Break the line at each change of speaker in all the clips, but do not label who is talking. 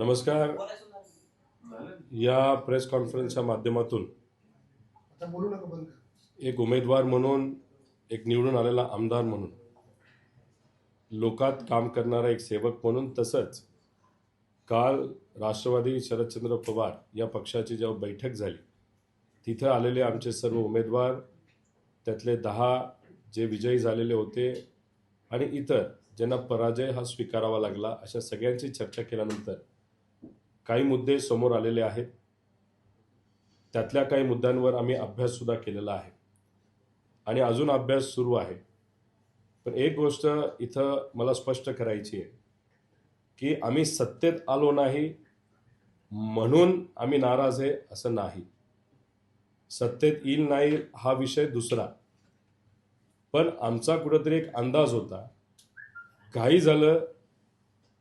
नमस्कार. या प्रेस कॉन्फरन्सच्या माध्यमातून एक उमेदवार म्हणून एक निवडून आलेला आमदार म्हणून लोकात काम करणारा एक सेवक म्हणून तसंच काल राष्ट्रवादी शरदचंद्र पवार या पक्षाची जेव्हा बैठक झाली तिथं आलेले आमचे सर्व उमेदवार त्यातले दहा जे विजयी झालेले होते आणि इतर ज्यांना पराजय हा स्वीकारावा लागला अशा सगळ्यांची चर्चा केल्यानंतर काही मुद्दे समोर आलेले आहेत. त्यातल्या काही मुद्द्यांवर आम्ही अभ्याससुद्धा केलेला आहे. आणि अजून अभ्यास सुरू आहे. पण एक गोष्ट इथं मला स्पष्ट करायची आहे की आम्ही सत्तेत आलो नाही म्हणून आम्ही नाराज आहे असं नाही. सत्तेत येईल नाही हा विषय दुसरा. पण आमचा कुठंतरी एक अंदाज होता. काही झालं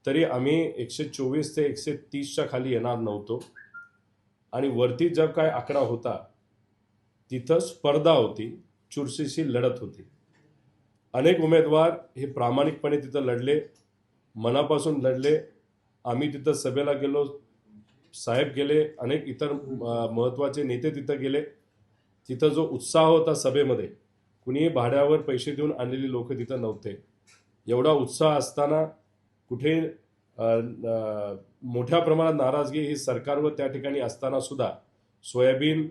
तरी आम्ही एकशे चोवीस ते एकशे तीसच्या खाली येणार नव्हतो. आणि वरती जर काय आकडा होता तिथं स्पर्धा होती चुरशीशी लढत होती. अनेक उमेदवार हे प्रामाणिकपणे तिथं लढले मनापासून लढले. आम्ही तिथं सभेला गेलो साहेब गेले अनेक इतर महत्त्वाचे नेते तिथं गेले. तिथं जो उत्साह होता सभेमध्ये कुणीही भाड्यावर पैसे देऊन आणलेली लोक तिथं नव्हते. एवढा उत्साह असताना कुठे मोठ्या प्रमाणात नाराजगी ही सरकारवर त्या ठिकाणी असताना सुद्धा सोयाबीन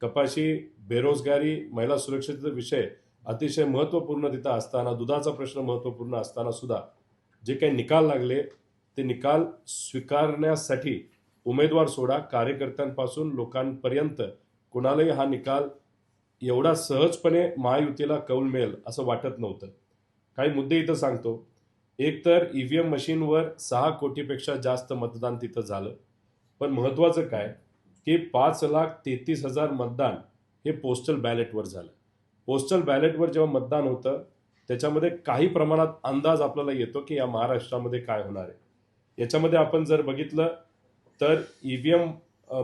कपाशी बेरोजगारी महिला सुरक्षेचा विषय अतिशय महत्त्वपूर्ण तिथं असताना दुधाचा प्रश्न महत्त्वपूर्ण असताना सुद्धा जे काही निकाल लागले ते निकाल स्वीकारण्यासाठी उमेदवार सोडा कार्यकर्त्यांपासून लोकांपर्यंत कुणालाही हा निकाल एवढा सहजपणे महायुतीला कौल मिळेल असं वाटत नव्हतं. काही मुद्दे इथं सांगतो. एक तर ई व्ही एम मशीनवर सहा कोटीपेक्षा जास्त मतदान तिथं झालं. पण महत्त्वाचं काय? की पाच लाख तेहतीस हजार मतदान हे पोस्टल बॅलेटवर झालं. पोस्टल बॅलेटवर जेव्हा मतदान होतं त्याच्यामध्ये काही प्रमाणात अंदाज आपल्याला येतो की या महाराष्ट्रामध्ये काय होणार आहे. याच्यामध्ये आपण जर बघितलं तर ई व्ही एम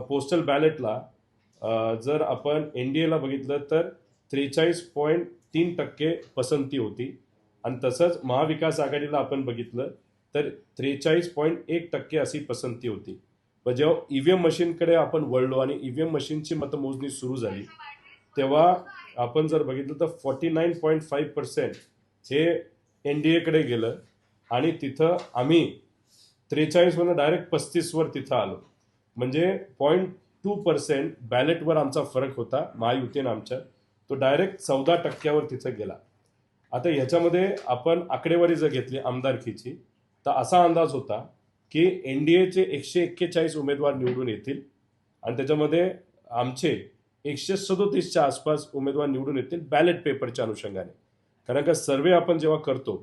पोस्टल बॅलेटला जर आपण एन डी एला बघितलं तर त्रेचाळीस पॉईंट तीन टक्के पसंती होती. आणि तसंच महाविकास आघाडीला आपण बघितलं तर त्रेचाळीस पॉईंट एक टक्के अशी पसंती होती. पण जेव्हा ई व्ही एम मशीनकडे आपण वळलो आणि ई व्ही एम मशीनची मतमोजणी सुरू झाली तेव्हा आपण जर बघितलं तर forty nine point five percent हे एन डी एकडे गेलं आणि तिथं आम्ही त्रेचाळीसमधून डायरेक्ट पस्तीसवर तिथं आलो. म्हणजे पॉईंट टू पर्सेंट बॅलेटवर आमचा फरक होता महायुतीनं आमच्या. तो डायरेक्ट चौदा टक्क्यावर तिथं गेला. आता ह्याच्यामध्ये आपण आकडेवारी जर घेतली आमदारकीची तर असा अंदाज होता की एन डी एचे एकशे एक्केचाळीस उमेदवार निवडून येतील आणि त्याच्यामध्ये आमचे एकशे सदोतीसच्या आसपास उमेदवार निवडून येतील बॅलेट पेपरच्या अनुषंगाने. कारण का सर्वे आपण जेव्हा करतो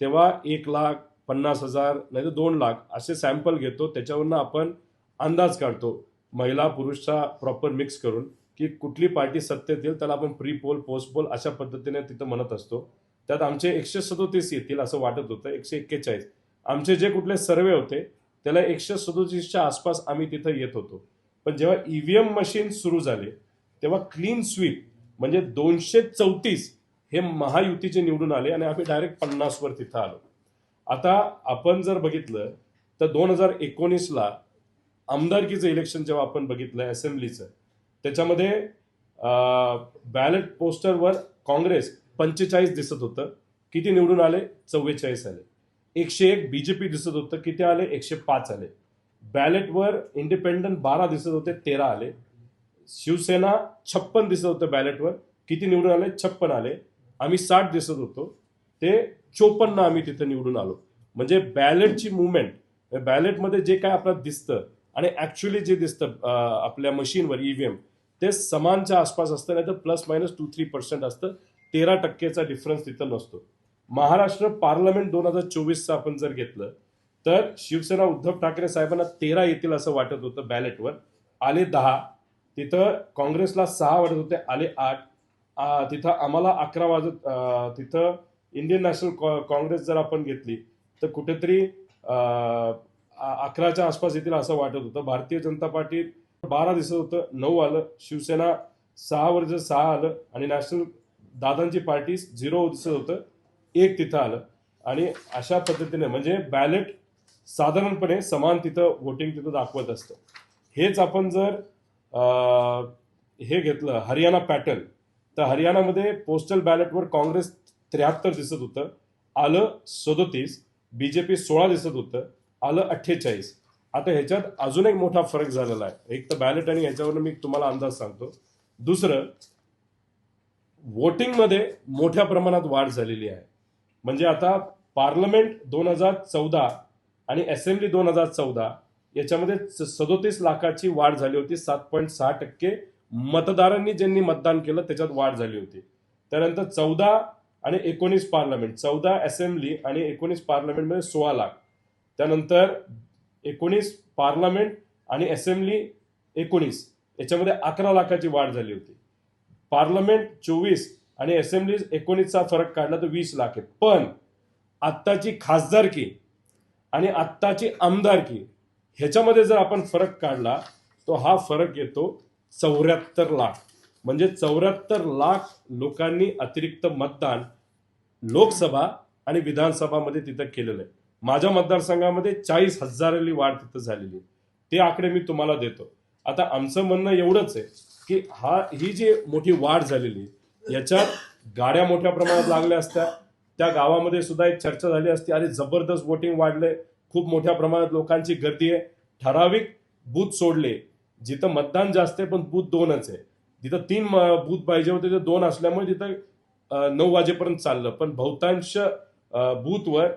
तेव्हा एक लाख पन्नास हजार नाही तर दोन लाख असे सॅम्पल घेतो. त्याच्यावरनं आपण अंदाज काढतो महिला पुरुषचा प्रॉपर मिक्स करून की कुठली पार्टी सत्तेत येईल त्याला आपण प्री पोल पोस्ट पोल अशा पद्धतीने तिथं म्हणत असतो. त्यात आमचे एकशे सदोतीस येतील असं वाटत होतं एकशे एक्केचाळीस. आमचे जे कुठले सर्वे होते त्याला एकशे सदोतीसच्या आसपास आम्ही तिथं येत होतो. पण जेव्हा E ईव्हीएम मशीन सुरू झाले तेव्हा क्लीन स्वीप म्हणजे दोनशे चौतीस हे महायुतीचे निवडून आले आणि आम्ही डायरेक्ट पन्नासवर तिथं आलो. आता आपण जर बघितलं तर दोन हजार एकोणीसला आमदारकीचं इलेक्शन जेव्हा आपण बघितलं असेंब्लीचं त्याच्यामध्ये बॅलेट पोस्टरवर काँग्रेस पंचेचाळीस दिसत होतं. किती निवडून आले? चव्वेचाळीस आले. एकशे एक बीजेपी दिसत होतं. किती आले? एकशे पाच आले. बॅलेटवर इंडिपेंडंट बारा दिसत होते तेरा आले. शिवसेना छप्पन दिसत होतं बॅलेटवर. किती निवडून आले? छप्पन आले. आम्ही साठ दिसत होतो. ते चोपन्न आम्ही तिथं निवडून आलो. म्हणजे बॅलेटची मुवमेंट बॅलेटमध्ये जे काय आपल्याला दिसतं आणि ॲक्च्युली जे दिसतं आपल्या मशीनवर ईव्हीएम ते समानच्या आसपास असतं नाही तर plus minus two three percent असतं. तेरा टक्केचा डिफरन्स तिथं नसतो. महाराष्ट्र पार्लमेंट दोन हजार चोवीसचं आपण जर घेतलं तर शिवसेना उद्धव ठाकरे साहेबांना तेरा येतील असं वाटत होतं बॅलेटवर आले दहा तिथं काँग्रेसला सहा वाटत होते आले आठ. तिथं आम्हाला अकरा वाजत तिथं इंडियन नॅशनल कॉ- काँग्रेस जर आपण घेतली तर कुठेतरी अकराच्या आसपास येतील असं वाटत होतं. भारतीय जनता पार्टी बारा दिसत होतं नऊ आलं. शिवसेना सहावर जर सहा आलं आणि नॅशनल दादांची पार्टी झिरो दिसत होतं एक तिथं आलं. आणि अशा पद्धतीने म्हणजे बॅलेट साधारणपणे समान तिथं वोटिंग तिथं दाखवत असतं. हेच आपण जर हे घेतलं हरियाणा पॅटर्न तर हरियाणामध्ये पोस्टल बॅलेटवर काँग्रेस त्र्याहत्तर दिसत होतं आलं सदोतीस बी जे पी सोळा दिसत होतं आलं अठ्ठेचाळीस. आता ह्याच्यात अजून एक मोठा फरक झालेला आहे. एक तर बॅलेट आणि ह्याच्यावर मी तुम्हाला अंदाज सांगतो. दुसरं वोटिंगमध्ये मोठ्या प्रमाणात वाढ झालेली आहे. म्हणजे आता पार्लमेंट दोन हजार चौदा आणि असेंब्ली दोन हजार चौदा याच्यामध्ये सदोतीस लाखाची वाढ झाली होती. सात पॉईंट सहा टक्के मतदारांनी ज्यांनी मतदान केलं त्याच्यात वाढ झाली होती. त्यानंतर चौदा आणि एकोणीस पार्लमेंट चौदा असेंब्ली आणि एकोणीस पार्लमेंटमध्ये सोळा लाख. त्यानंतर एकोणीस पार्लमेंट आणि असेंब्ली एकोणीस याच्यामध्ये अकरा लाखाची वाढ झाली होती. पार्लमेंट चोवीस आणि असेंब्ली एकोणीसचा फरक काढला तर वीस लाख आहे पण आत्ताची खासदारकी आणि आत्ताची आमदारकी ह्याच्यामध्ये जर आपण फरक काढला तो हा फरक येतो चौऱ्याहत्तर लाख. म्हणजे चौऱ्याहत्तर लाख लोकांनी अतिरिक्त मतदान लोकसभा आणि विधानसभामध्ये तिथं केलेलं आहे. माझ्या मतदारसंघामध्ये चाळीस हजाराली वाढ तिथं झालेली आहे. ते आकडे मी तुम्हाला देतो. आता आमचं म्हणणं एवढंच आहे. की हा ही जी मोठी वाढ झालेली आहे, याच्यात गाड्या मोठ्या प्रमाणात लागल्या असत्या. त्या गावामध्ये सुद्धा एक चर्चा झाली असती. अरे जबरदस्त वोटिंग वाढलंय. खूप मोठ्या प्रमाणात लोकांची गर्दी आहे. ठराविक बूथ सोडले. जिथं मतदान जास्त आहे पण बूथ दोनच आहे. जिथं तीन म- बूथ पाहिजे होते तिथं दोन असल्यामुळे तिथं नऊ वाजेपर्यंत चाललं. पण बहुतांश बूथवर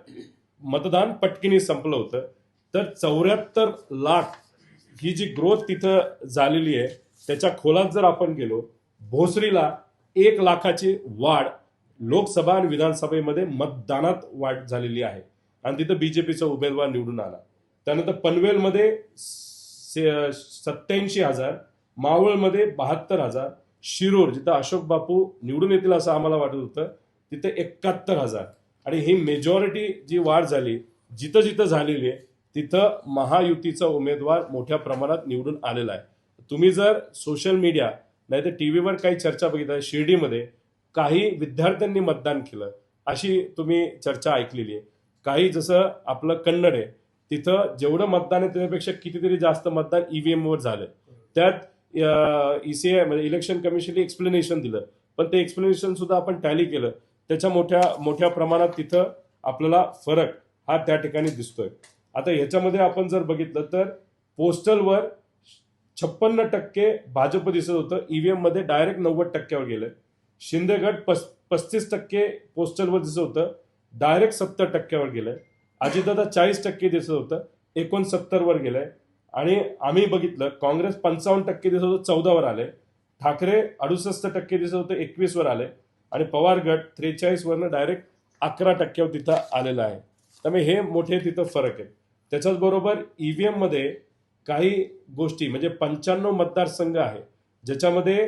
मतदान पटकीने संपलं होतं. तर चौऱ्याहत्तर लाख ही जी ग्रोथ तिथं झालेली आहे त्याच्या खोलात जर आपण गेलो भोसरीला एक लाखाची वाढ लोकसभा आणि विधानसभेमध्ये मतदानात वाढ झालेली आहे. आणि तिथं बीजेपीचा उमेदवार निवडून आला. त्यानंतर पनवेलमध्ये सत्याऐंशी हजार मावळमध्ये बहात्तर हजार शिरूर जिथं अशोक बापू निवडून येतील असं आम्हाला वाटत होतं तिथे एकाहत्तर हजार. आणि ही मेजॉरिटी जी वाढ झाली जिथं जिथं झालेली आहे तिथं महायुतीचा उमेदवार मोठ्या प्रमाणात निवडून आलेला आहे. तुम्ही जर सोशल मीडिया नाही तर टी व्हीवर काही चर्चा बघितल्या शिर्डीमध्ये काही विद्यार्थ्यांनी मतदान केलं अशी तुम्ही चर्चा ऐकलेली आहे. काही जसं आपलं कन्नड आहे तिथं जेवढं मतदान आहे त्याच्यापेक्षा कितीतरी जास्त मतदान ईव्हीएमवर झालं त्यात ईसीआय म्हणजे इलेक्शन कमिशनने एक्सप्लेनेशन दिलं. पण ते एक्सप्लेनेशन सुद्धा आपण टॅली केलं. त्याच्या मोठ्या मोठ्या प्रमाणात तिथं आपल्याला फरक हा त्या ठिकाणी दिसतोय. आता ह्याच्यामध्ये आपण जर बघितलं तर पोस्टलवर छप्पन्न टक्के भाजप दिसत होतं. ईव्हीएममध्ये डायरेक्ट नव्वद टक्क्यावर गेलं शिंदेगड पस पस्तीस टक्के पोस्टलवर दिसत होतं. डायरेक्ट सत्तर टक्क्यावर गेलंय. अजितदादा चाळीस टक्के दिसत होतं. एकोणसत्तर वर गेलंय. आणि आम्ही बघितलं काँग्रेस पंचावन्न टक्के दिसत होतं चौदावर आले ठाकरे अडुसष्ट टक्के दिसत होतं एकवीस वर आले आणि पवार गट त्रेचाळीस वरनं डायरेक्ट अकरा टक्क्यावर तिथं आलेलं आहे. त्यामुळे हे मोठे तिथं फरक आहे. त्याच्याच बरोबर ईव्हीएममध्ये काही गोष्टी म्हणजे पंच्याण्णव मतदारसंघ आहे ज्याच्यामध्ये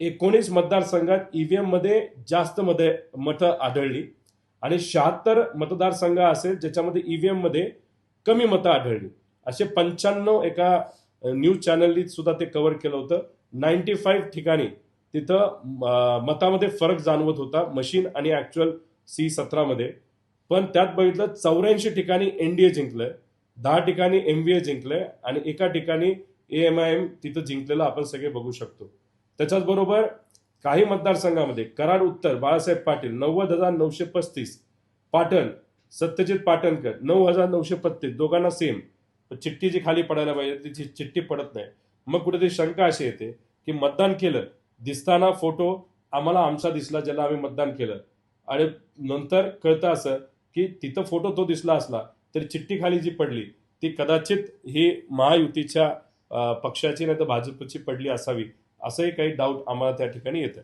एकोणीस मतदारसंघात ई व्ही एममध्ये जास्त मध्ये मतं आढळली. आणि शहात्तर मतदारसंघ असेल ज्याच्यामध्ये ई व्ही एममध्ये कमी मतं आढळली. असे पंच्याण्णव एका न्यूज चॅनलनी सुद्धा ते कव्हर केलं होतं. नाईन्टी फाईव्ह ठिकाणी तिथं मतामध्ये फरक जाणवत होता मशीन आणि ॲक्च्युअल सी सतरामध्ये. पण त्यात बघितलं चौऱ्याऐंशी ठिकाणी एनडीए जिंकलंय. दहा ठिकाणी एमव्हीए जिंकलंय आणि एका ठिकाणी ए एम आय एम तिथं जिंकलेलं आपण सगळे बघू शकतो. त्याच्याच बरोबर काही मतदारसंघामध्ये कराड उत्तर बाळासाहेब पाटील नव्वद हजार नऊशे पस्तीस पाटण सत्यजित पाटणकर नऊ हजार नऊशे पत्तीस दोघांना सेम चिठ्ठी जी खाली पडायला पाहिजे तिची चिठ्ठी पडत नाही. मग कुठेतरी शंका अशी येते की मतदान केलं दिसताना फोटो आम्हाला आमचा दिसला ज्याला आम्ही मतदान केलं. आणि नंतर कळतं असं की तिथं फोटो तो दिसला असला तरी चिठ्ठीखाली जी पडली ती कदाचित ही महायुतीच्या पक्षाची नाही तर भाजपची पडली असावी असंही काही डाऊट आम्हाला त्या ठिकाणी येतं.